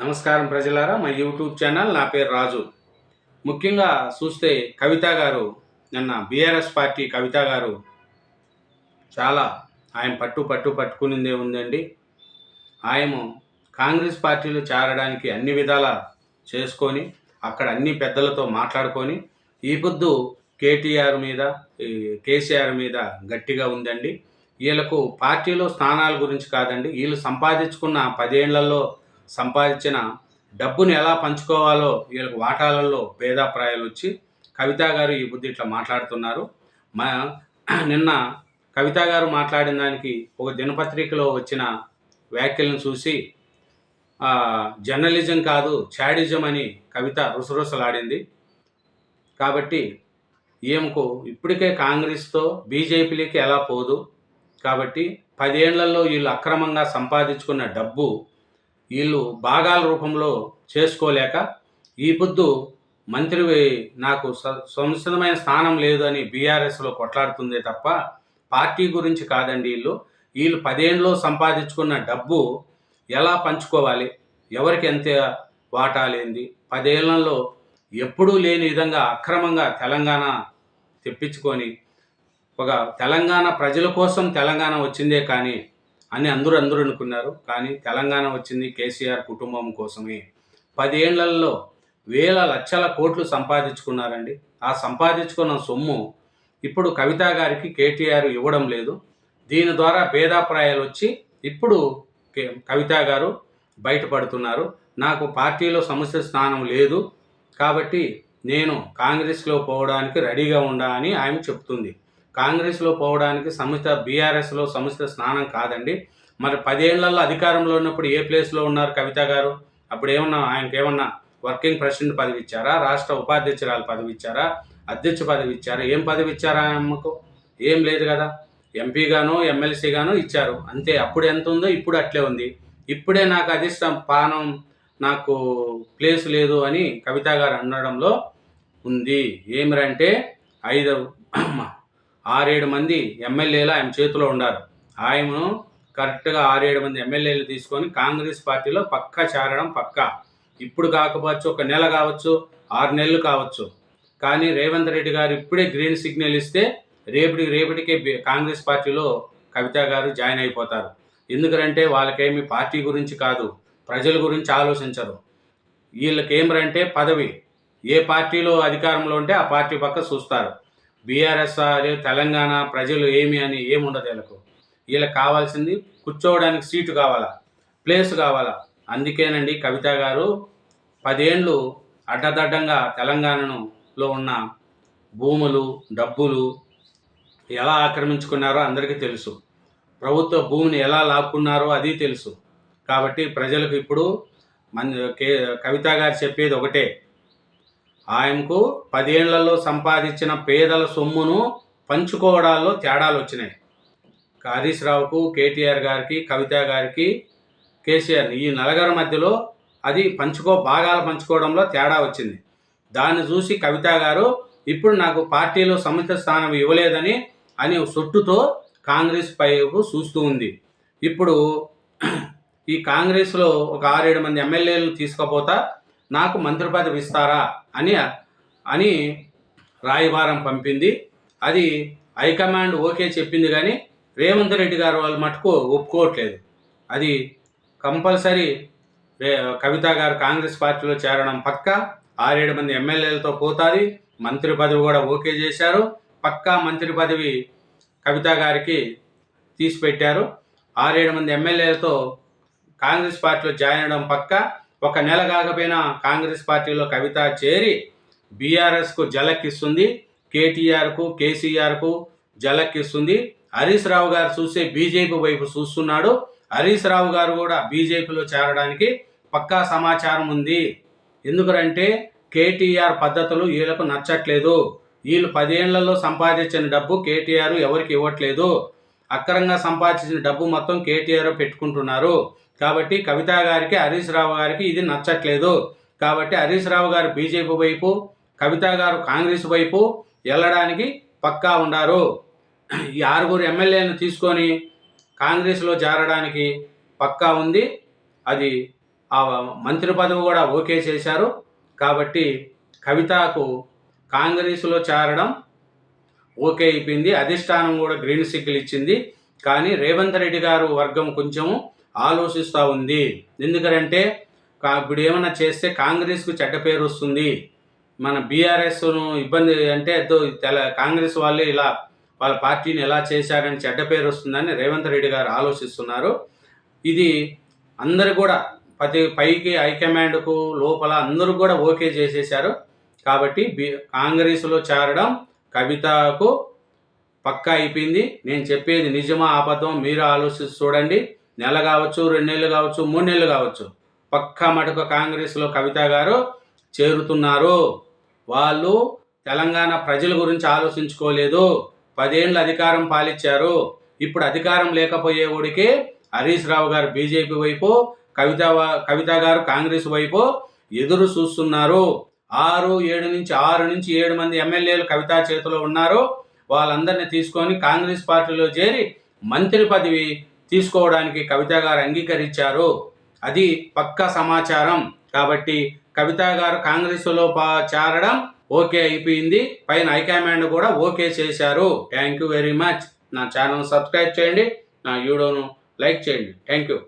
నమస్కారం ప్రజలారా మా యూట్యూబ్ ఛానల్ నా పేరు రాజు. ముఖ్యంగా చూస్తే కవిత గారు నిన్న బీఆర్ఎస్ పార్టీ కవిత గారు చాలా ఆయన పట్టు పట్టు పట్టుకునిందే ఉందండి. ఆయన కాంగ్రెస్ పార్టీలో చేరడానికి అన్ని విధాల చేసుకొని అక్కడ అన్ని పెద్దలతో మాట్లాడుకొని ఈ పొద్దు కేటీఆర్ మీద కేసీఆర్ మీద గట్టిగా ఉందండి. వీళ్ళకు పార్టీలో స్థానాల గురించి కాదండి వీళ్ళు సంపాదించుకున్న పదేళ్ళలో సంపాదించిన డబ్బును ఎలా పంచుకోవాలో వీళ్ళకి వాటాలలో భేదాప్రాయాలు వచ్చి కవిత గారు ఈ బుద్ధి ఇట్లా మాట్లాడుతున్నారు. మా నిన్న కవిత గారు మాట్లాడిన దానికి ఒక దినపత్రికలో వచ్చిన వ్యాఖ్యలను చూసి జర్నలిజం కాదు చాడిజం అని కవిత రుసరుసలాడింది. కాబట్టి ఈమెకు ఇప్పటికే కాంగ్రెస్తో బీజేపీలకి ఎలా పోదు? కాబట్టి పదేళ్ళలో వీళ్ళు అక్రమంగా సంపాదించుకున్న డబ్బు వీళ్ళు భాగాల రూపంలో చేసుకోలేక ఈ పొద్దు మంత్రి నాకు స- సముచితమైన స్థానం లేదు అని బీఆర్ఎస్లో కొట్లాడుతుందే తప్ప పార్టీ గురించి కాదండి వీళ్ళు వీళ్ళు పదేళ్ళలో సంపాదించుకున్న డబ్బు ఎలా పంచుకోవాలి? ఎవరికి ఎంత వాటా లేనిది? పదేళ్ళలో ఎప్పుడూ లేని విధంగా అక్రమంగా తెలంగాణ తెప్పించుకొని ఒక తెలంగాణ ప్రజల కోసం తెలంగాణ వచ్చిందే కానీ అని అందరూ అందరూ అనుకున్నారు. కానీ తెలంగాణ వచ్చింది కేసీఆర్ కుటుంబం కోసమే. పదేళ్ళలో వేల లక్షల కోట్లు సంపాదించుకున్నారండి. ఆ సంపాదించుకున్న సొమ్ము ఇప్పుడు కవిత గారికి కేటీఆర్ ఇవ్వడం లేదు. దీని ద్వారా భేదాప్రాయాలు వచ్చి ఇప్పుడు కే- కవిత గారు బయటపడుతున్నారు. నాకు పార్టీలో సమస్య స్థానం లేదు. కాబట్టి నేను కాంగ్రెస్లో పోవడానికి రెడీగా ఉండా అని ఆమె చెప్తుంది. కాంగ్రెస్లో పోవడానికి సముచిత బీఆర్ఎస్లో సముచిత స్నానం కాదండి. మరి పదేళ్ళలో అధికారంలో ఉన్నప్పుడు ఏ ప్లేస్లో ఉన్నారు కవిత గారు? అప్పుడు ఏమన్నా ఆయనకి ఏమన్నా వర్కింగ్ ప్రెసిడెంట్ పదవి ఇచ్చారా రాష్ట్ర ఉపాధ్యక్షురాలు పదవి ఇచ్చారా అధ్యక్ష పదవి ఇచ్చారా ఏం పదవి ఇచ్చారా అమ్మకు? ఏం లేదు కదా. ఎంపీగాను ఎమ్మెల్సీగాను ఇచ్చారు. అంతే. అప్పుడు ఎంత ఉందో ఇప్పుడు అట్లే ఉంది. ఇప్పుడే నాకు అధిష్టం పానం నాకు ప్లేస్ లేదు అని కవిత గారు అనడంలో ఉంది. ఏమిరంటే ఐదు ఆరేడు మంది ఎమ్మెల్యేలు ఆయన చేతిలో ఉన్నారు ఆయనను కరెక్ట్గా ఆరేడు మంది ఎమ్మెల్యేలు తీసుకొని కాంగ్రెస్ పార్టీలో పక్కా చేరడం పక్కా. ఇప్పుడు కాకపోవచ్చు ఒక నెల కావచ్చు ఆరు నెలలు కావచ్చు. కానీ రేవంత్ రెడ్డి గారు ఇప్పుడే గ్రీన్ సిగ్నల్ ఇస్తే రేపటి రేపటికే కాంగ్రెస్ పార్టీలో కవిత గారు జాయిన్ అయిపోతారు. ఎందుకంటే వాళ్ళకేమి పార్టీ గురించి కాదు ప్రజల గురించి ఆలోచించరు. వీళ్ళకేమరంటే పదవి. ఏ పార్టీలో అధికారంలో ఉంటే ఆ పార్టీ పక్క చూస్తారు. బీఆర్ఎస్ తెలంగాణ ప్రజలు ఏమి అని ఏముండదు వీళ్ళకు. వీళ్ళకి కావాల్సింది కూర్చోవడానికి సీటు కావాలా? ప్లేస్ కావాలా? అందుకేనండి కవిత గారు పదేండ్లు అడ్డదడ్డంగా తెలంగాణలో ఉన్న భూములు డబ్బులు ఎలా ఆక్రమించుకున్నారో అందరికీ తెలుసు. ప్రభుత్వ భూమిని ఎలా లాక్కున్నారో అది తెలుసు. కాబట్టి ప్రజలకు ఇప్పుడు మన కే కవిత గారు చెప్పేది ఒకటే. ఆయనకు పదేళ్ళలో సంపాదించిన పేదల సొమ్మును పంచుకోవడాల్లో తేడాలు వచ్చినాయి. హరీష్ రావుకు కేటీఆర్ గారికి కవిత గారికి కేసీఆర్ ఈ నలుగురి మధ్యలో అది పంచుకో భాగాలు పంచుకోవడంలో తేడా వచ్చింది. దాన్ని చూసి కవిత గారు ఇప్పుడు నాకు పార్టీలో సముచిత స్థానం ఇవ్వలేదని అని సొట్టుతో కాంగ్రెస్ పైపు చూస్తూ ఉంది. ఇప్పుడు ఈ కాంగ్రెస్లో ఒక ఆరేడు మంది ఎమ్మెల్యేలు తీసుకపోతా నాకు మంత్రి పదవి ఇస్తారా అని అని రాయబారం పంపింది. అది హైకమాండ్ ఓకే చెప్పింది కానీ రేవంత్ రెడ్డి గారు వాళ్ళు మటుకు ఒప్పుకోవట్లేదు. అది కంపల్సరీ కవిత గారు కాంగ్రెస్ పార్టీలో చేరడం పక్క. ఆరేడు మంది ఎమ్మెల్యేలతో పోతుంది. మంత్రి పదవి కూడా ఓకే చేశారు. పక్కా మంత్రి పదవి కవిత గారికి తీసిపెట్టారు. ఆరేడు మంది ఎమ్మెల్యేలతో కాంగ్రెస్ పార్టీలో జాయిన్ అవడం పక్క. ఒక నెల కాకపోయినా కాంగ్రెస్ పార్టీలో కవిత చేరి బీఆర్ఎస్కు జలక్కిస్తుంది కేటీఆర్కు కేసీఆర్కు జలక్కిస్తుంది. హరీష్ రావు గారు చూసే బీజేపీ వైపు చూస్తున్నాడు. హరీష్ రావు గారు కూడా బీజేపీలో చేరడానికి పక్కా సమాచారం ఉంది. ఎందుకంటే కేటీఆర్ పద్ధతులు వీళ్ళకు నచ్చట్లేదు. వీళ్ళు పదేళ్ళలో సంపాదించిన డబ్బు కేటీఆర్ ఎవరికి ఇవ్వట్లేదు. అక్రంగా సంపాదించిన డబ్బు మొత్తం కేటీఆర్ పెట్టుకుంటున్నారు. కాబట్టి కవిత గారికి హరీష్ రావు గారికి ఇది నచ్చట్లేదు. కాబట్టి హరీష్ రావు గారు బీజేపీ వైపు కవిత గారు కాంగ్రెస్ వైపు వెళ్ళడానికి పక్కా ఉన్నారు ఈ ఆరుగురు ఎమ్మెల్యేలను తీసుకొని కాంగ్రెస్లో చేరడానికి పక్కా ఉంది. అది ఆ మంత్రి పదవి కూడా ఓకే చేశారు. కాబట్టి కవితకు కాంగ్రెస్లో చేరడం ఓకే అయిపోయింది. అధిష్టానం కూడా గ్రీన్ సిగ్నల్ ఇచ్చింది. కానీ రేవంత్ రెడ్డి గారు వర్గం కొంచెము ఆలోచిస్తూ ఉంది. ఎందుకంటే ఇప్పుడు ఏమైనా చేస్తే కాంగ్రెస్కు చెడ్డ పేరు వస్తుంది. మన బీఆర్ఎస్ను ఇబ్బంది అంటే తెల కాంగ్రెస్ వాళ్ళు ఇలా వాళ్ళ పార్టీని ఎలా చేశారని చెడ్డ పేరు వస్తుందని రేవంత్ రెడ్డి గారు ఆలోచిస్తున్నారు. ఇది అందరు కూడా ప్రతి పైకి హైకమాండ్కు లోపల అందరూ కూడా ఓకే చేసేశారు. కాబట్టి బి కాంగ్రెస్లో చేరడం కవితకు పక్కా అయిపోయింది. నేను చెప్పేది నిజమా అబద్ధం మీరు ఆలోచించి చూడండి. నెల కావచ్చు రెండు నెలలు కావచ్చు మూడు నెలలు కావచ్చు. పక్కా మటుకు కాంగ్రెస్లో కవిత గారు చేరుతున్నారు. వాళ్ళు తెలంగాణ ప్రజల గురించి ఆలోచించుకోలేదు. పదేళ్ళు అధికారం పాలించారు ఇప్పుడు అధికారం లేకపోయేవాడికి హరీష్ రావు గారు బీజేపీ వైపు కవిత కవిత గారు కాంగ్రెస్ వైపు ఎదురు చూస్తున్నారు. ఆరు ఏడు నుంచి ఆరు నుంచి ఏడు మంది ఎమ్మెల్యేలు కవిత చేతిలో ఉన్నారు వాళ్ళందరినీ తీసుకొని కాంగ్రెస్ పార్టీలో చేరి మంత్రి పదవి తీసుకోవడానికి కవిత గారు అంగీకరించారు. అది పక్కా సమాచారం. కాబట్టి కవిత గారు కాంగ్రెస్లో పా- చేరడం ఓకే అయిపోయింది. పైన హైకమాండ్ కూడా ఓకే చేశారు. Thank you very much. నా ఛానల్ సబ్స్క్రైబ్ చేయండి. నా వీడియోను లైక్ చేయండి. Thank you.